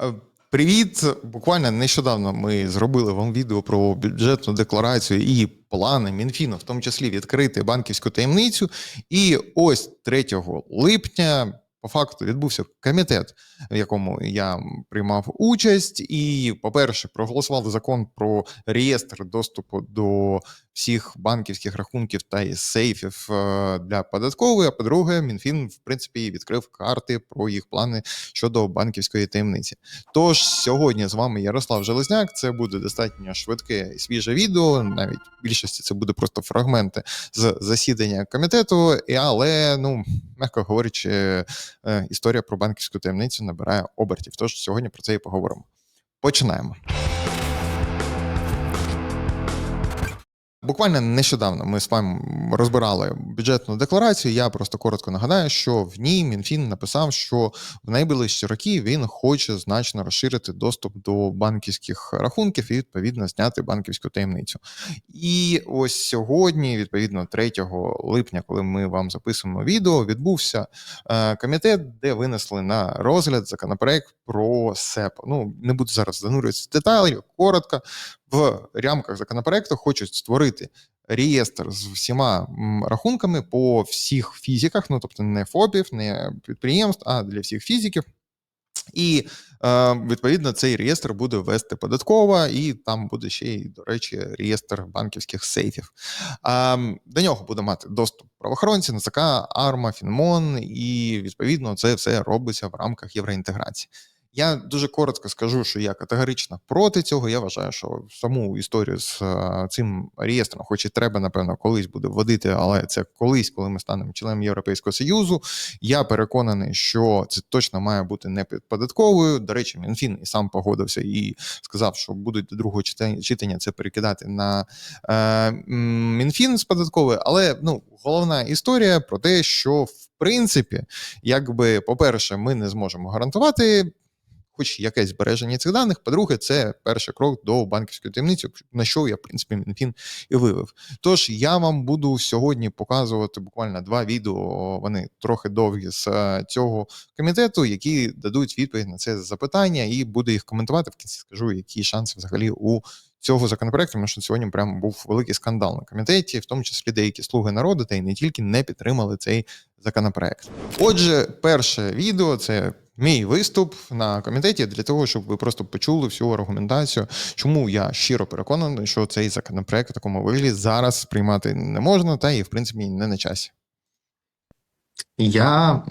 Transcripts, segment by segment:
Е, Привіт! Буквально нещодавно ми зробили вам відео про бюджетну декларацію і плани Мінфіну, в тому числі відкрити банківську таємницю. І ось 3 липня. По факту відбувся комітет, в якому я приймав участь, і, по-перше, проголосували закон про реєстр доступу до всіх банківських рахунків та сейфів е, для податкової. А по-друге, МінФін, в принципі, відкрив карти про їх плани щодо банківської таємниці. Тож сьогодні з вами Ярослав Железняк. Це буде достатньо швидке і свіже відео. Навіть в більшості це буде просто фрагменти з засідання комітету. Але, ну м'яко говорячи, історія про банківську таємницю набирає обертів. Тож сьогодні про це і поговоримо. Починаємо. Буквально нещодавно ми з вами розбирали бюджетну декларацію. Я просто коротко нагадаю, що в ній Мінфін написав, що в найближчі роки він хоче значно розширити доступ до банківських рахунків і відповідно зняти банківську таємницю. І ось сьогодні, відповідно, 3 липня, коли ми вам записуємо відео, відбувся е, комітет, де винесли на розгляд законопроект про СЕП. Ну не буду зараз занурюватися в деталі, коротко в рамках законопроекту хочуть створити реєстр з всіма рахунками по всіх фізиках, ну тобто не ФОПів, не підприємств, а для всіх фізиків. І е, відповідно цей реєстр буде вести податкова, і там буде ще й, до речі, реєстр банківських сейфів. До нього буде мати доступ правоохоронці, НЦК, АРМА, Фінмон, і відповідно це все робиться в рамках євроінтеграції. Я дуже коротко скажу, що я категорично проти цього. Я вважаю, що саму історію з е, цим реєстром, хоч і треба, напевно, колись буде вводити, але це колись, коли ми станемо членом Європейського Союзу. Я переконаний, що це точно має бути не підподатковою. До речі, Мінфін і сам погодився і сказав, що будуть до другого читання, це перекидати на е, Мінфін з податкової, але ну головна історія про те, що в принципі, якби, по-перше, ми не зможемо гарантувати хоч якесь збереження цих даних. По-друге, це перший крок до банківської таємниці, на що я, в принципі, Мінфін і вивів. Тож я вам буду сьогодні показувати буквально два відео. Вони трохи довгі з е, цього комітету, які дадуть відповідь на це запитання, і буду їх коментувати. В кінці скажу, які шанси взагалі у. Цього законопроекту, тому що сьогодні прямо був великий скандал на комітеті, в тому числі деякі слуги народу, та й не тільки не підтримали цей законопроект. Отже, перше відео це мій виступ на комітеті для того, щоб ви просто почули всю аргументацію, чому я щиро переконаний, що цей законопроект в такому вигляді зараз приймати не можна, та і в принципі не на часі. Я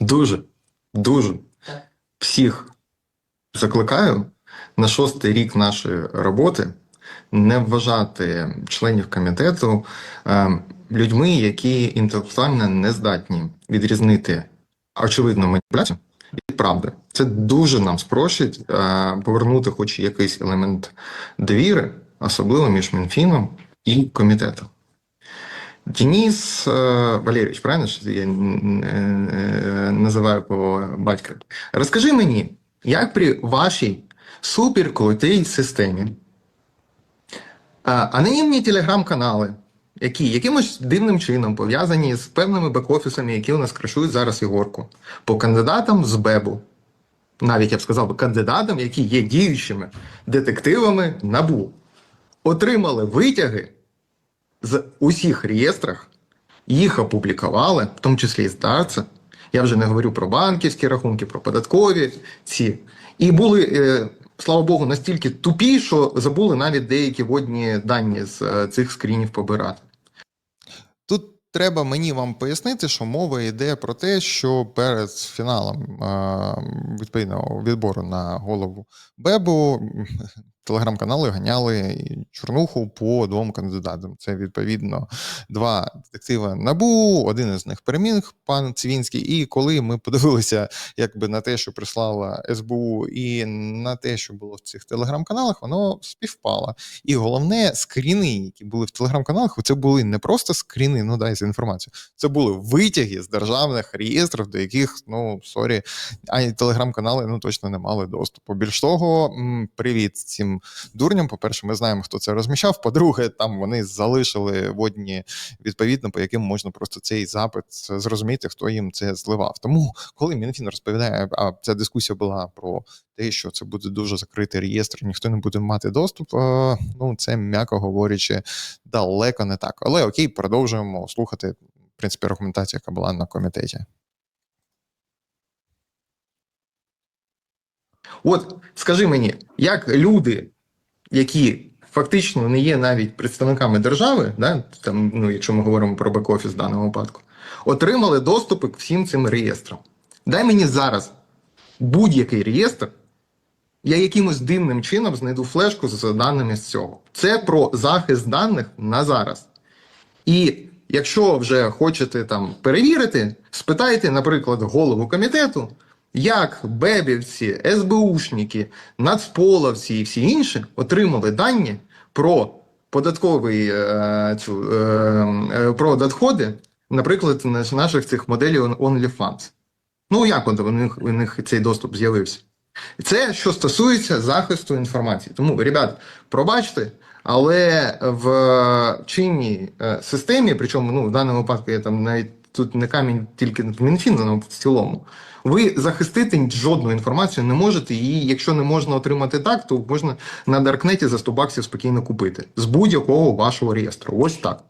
дуже, дуже всіх закликаю на шостий рік нашої роботи не вважати членів комітету е, людьми, які інтелектуально не здатні відрізнити очевидну маніпуляцію правди. Це дуже нам спрощить е, повернути хоч якийсь елемент довіри, особливо між Мінфіном і комітетом. Денис э, Валерійович, правильно я э, називаю по батькові? Розкажи мені, як при вашій суперкрутій системі анонімні телеграм-канали, які якимось дивним чином пов'язані з певними бек-офісами, які у нас кришують зараз Ігорку, по кандидатам з БЕБу, навіть я б сказав кандидатам, які є діючими детективами НАБУ, отримали витяги з усіх реєстрах, їх опублікували, в тому числі і з Дарца. Я вже не говорю про банківські рахунки, про податкові ці. І були, е, слава Богу, настільки тупі, що забули навіть деякі водні дані з е, цих скрінів побирати. Треба мені вам пояснити, що мова йде про те, що перед фіналом е, відповідного відбору на голову Бебу телеграм-канали ганяли чорнуху по двом кандидатам. Це відповідно два детектива набу. Один із них переміг пан Цвінський. І коли ми подивилися, якби на те, що прислала СБУ, і на те, що було в цих телеграм-каналах, воно співпало. І головне, скріни, які були в телеграм-каналах, це були не просто скріни, ну дай за інформацію. Це були витяги з державних реєстрів, до яких, ну сорі, а телеграм-канали ну точно не мали доступу. Більш того, привіт цим дурням. По-перше, ми знаємо, хто це розміщав. По-друге, там вони залишили водні відповідно, по яким можна просто цей запит зрозуміти, хто їм це зливав. Тому, коли Мінфін розповідає, а ця дискусія була про те, що це буде дуже закритий реєстр, ніхто не буде мати доступ. е, Ну це м'яко говорячи, далеко не так. Але окей, продовжуємо слухати в принципі аргументацію, яка була на комітеті. От скажи мені, як люди, які фактично не є навіть представниками держави, да, там, ну, якщо ми говоримо про бек-офіс в даному випадку, отримали доступи к всім цим реєстрам. Дай мені зараз будь-який реєстр, я якимось дивним чином знайду флешку з даними з цього. Це про захист даних на зараз. І якщо вже хочете там перевірити, спитайте, наприклад, голову комітету, як бебівці, СБУшники, нацполовці і всі інші отримали дані про податковий е, цю, е, е, про доходи, наприклад, наш- наших цих моделей OnlyFans. Ну, як у них, у них цей доступ з'явився? Це що стосується захисту інформації. Тому, ребят, пробачте, але в чинній системі, причому ну, в даному випадку я там навіть тут не камінь тільки в Мінфін, але в цілому, ви захистити жодну інформацію не можете, і якщо не можна отримати так, то можна на Даркнеті за 100 баксів спокійно купити з будь-якого вашого реєстру. Ось так.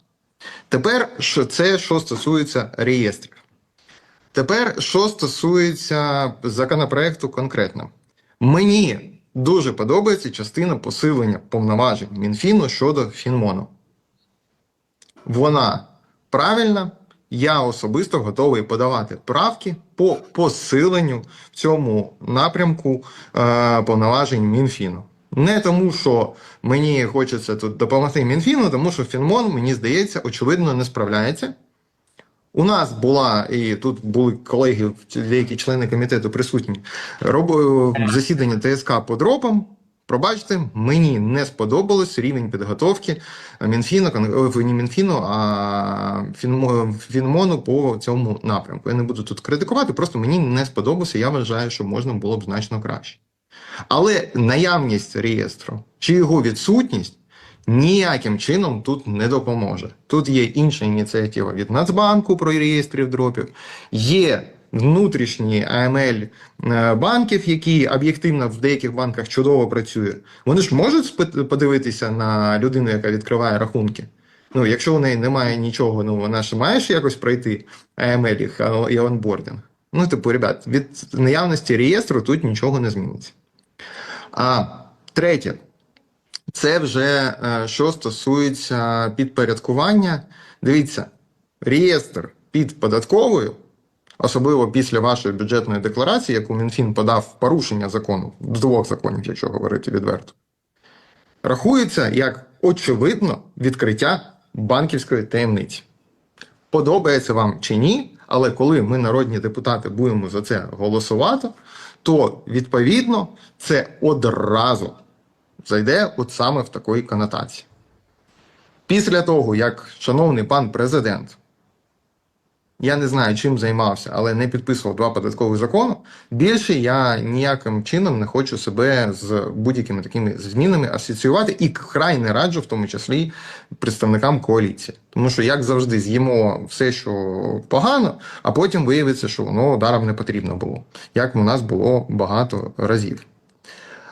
Тепер це що стосується реєстрів. Тепер, що стосується законопроекту конкретно, мені дуже подобається частина посилення повноважень Мінфіну щодо Фінмону. Вона правильна. Я особисто готовий подавати правки по посиленню в цьому напрямку е, повноважень Мінфіну. Не тому, що мені хочеться тут допомогти Мінфіну, тому що Фінмон, мені здається, очевидно, не справляється. У нас була, і тут були колеги, деякі члени комітету присутні, роб... засідання ТСК по дропам. Пробачте, мені не сподобалось рівень підготовки Мінфіну, не Мінфіну, а Фінмо... Фінмону по цьому напрямку. Я не буду тут критикувати, просто мені не сподобалося. Я вважаю, що можна було б значно краще. Але наявність реєстру чи його відсутність ніяким чином тут не допоможе. Тут є інша ініціатива від Нацбанку про реєстрів дропів, є внутрішні AML е, банків, які об'єктивно в деяких банках чудово працює. Вони ж можуть подивитися на людину, яка відкриває рахунки. Ну, якщо у неї немає нічого, ну вона ж має ж якось пройти AML і онбординг. Ну, типу, ребят, від наявності реєстру тут нічого не зміниться. А третє, це вже е, що стосується підпорядкування. Дивіться, реєстр під податковою, особливо після вашої бюджетної декларації, яку Мінфін подав в порушення закону, з двох законів, якщо говорити відверто, рахується як очевидно відкриття банківської таємниці. Подобається вам чи ні, але коли ми, народні депутати, будемо за це голосувати, то відповідно це одразу зайде от саме в такої конотації. Після того, як шановний пан президент, я не знаю, чим займався, але не підписував два податкових закони, більше я ніяким чином не хочу себе з будь-якими такими змінами асоціювати і край не раджу, в тому числі представникам коаліції. Тому що, як завжди, з'їмо все, що погано, а потім виявиться, що воно даром не потрібно було, як у нас було багато разів.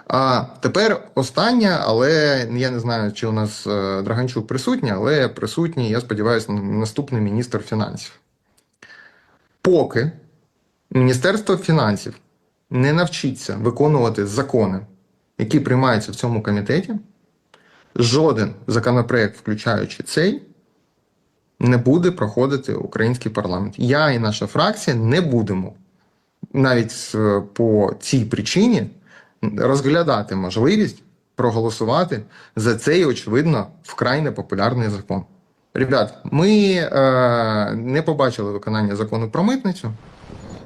А тепер останнє, але я не знаю, чи у нас е, Драганчук присутній, але присутній, я сподіваюся, наступний міністр фінансів. Поки Міністерство фінансів не навчиться виконувати закони, які приймаються в цьому комітеті, жоден законопроект, включаючи цей, не буде проходити український парламент. Я і наша фракція не будемо навіть е, по цій причині розглядати можливість проголосувати за цей, очевидно, вкрай непопулярний закон. Ребят, ми е, не побачили виконання закону про митницю.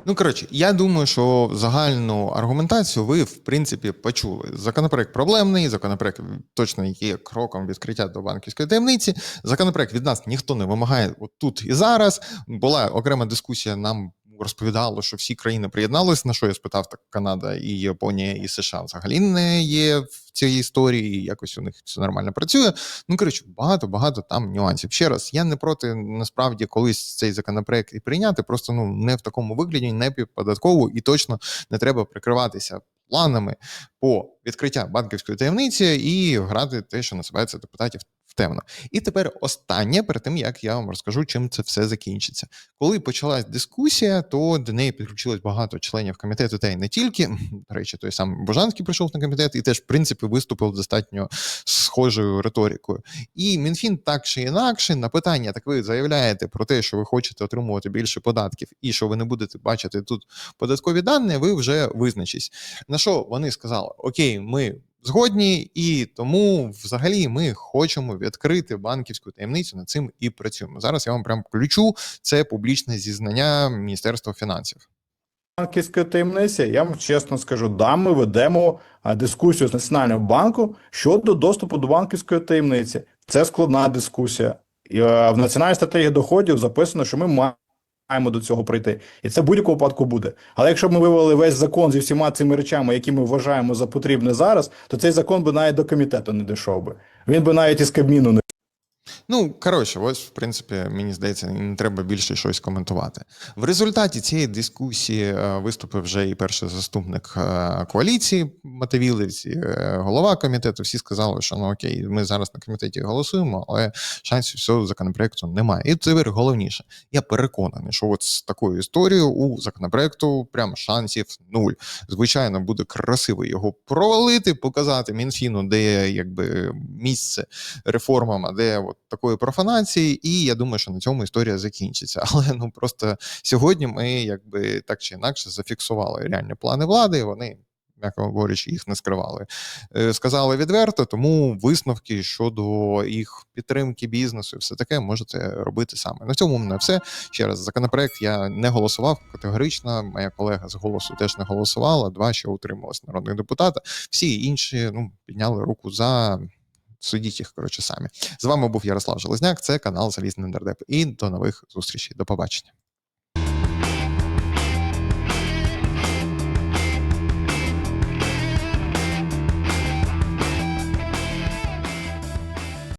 Ну коротше, я думаю, що загальну аргументацію ви в принципі почули. Законопроект проблемний, законопроект точно є кроком відкриття до банківської таємниці. Законопроект від нас ніхто не вимагає от тут і зараз. Була окрема дискусія. Нам розповідало, що всі країни приєдналися. На що я спитав, так Канада і Японія і США взагалі не є в цій історії. Якось у них все нормально працює. Ну коротше, багато багато там нюансів. Ще раз, я не проти насправді колись цей законопроект і прийняти, просто ну не в такому вигляді, не під податкову, і точно не треба прикриватися планами по відкриття банківської таємниці і грати те, що називається депутатів в темно. І тепер останнє, перед тим як я вам розкажу, чим це все закінчиться. Коли почалась дискусія, то до неї підключилось багато членів комітету, та й не тільки. До речі, той сам Божанський прийшов на комітет і теж, в принципі, виступив достатньо схожою риторикою. І МінФін так чи інакше на питання, так ви заявляєте про те, що ви хочете отримувати більше податків, і що ви не будете бачити тут податкові дані, ви вже визначись. На що вони сказали: Окей, ми згодні, і тому взагалі ми хочемо відкрити банківську таємницю. Над цим і працюємо. Зараз я вам прям включу це публічне зізнання Міністерства фінансів. банківської таємниці, я вам чесно скажу, да, ми ведемо дискусію з Національним банком щодо доступу до банківської таємниці. Це складна дискусія. Е, в національній стратегії доходів записано, що ми маємо до цього прийти, і це в будь-якому випадку буде. Але якщо б ми вивели весь закон зі всіма цими речами, які ми вважаємо за потрібне зараз, то цей закон би навіть до комітету не дійшов би. Він би навіть із Кабміну не Ну, коротше, ось, в принципі, мені здається, не треба більше щось коментувати. В результаті цієї дискусії е, виступив вже і перший заступник е, коаліції Матавілець, і е, голова комітету. Всі сказали, що ну окей, ми зараз на комітеті голосуємо, але шансів цього законопроекту немає. І тепер головніше. Я переконаний, що от з такою історією у законопроекту прям шансів нуль. Звичайно, буде красиво його провалити, показати Мінфіну, де якби місце реформам, а де от такої профанації, і я думаю, що на цьому історія закінчиться. Але ну просто сьогодні ми якби так чи інакше зафіксували реальні плани влади. і Вони. М'яко говорячи, їх не скривали. Е, Сказали відверто, тому висновки щодо їх підтримки бізнесу і все таке можете робити саме. На цьому мене все. Ще раз, законопроект я не голосував категорично. Моя колега з голосу теж не голосувала. Два ще утрималось народних депутата. Всі інші ну, підняли руку за. Судіть їх, коротше, самі. З вами був Ярослав Железняк, це канал Залізний Нардеп. І до нових зустрічей. До побачення.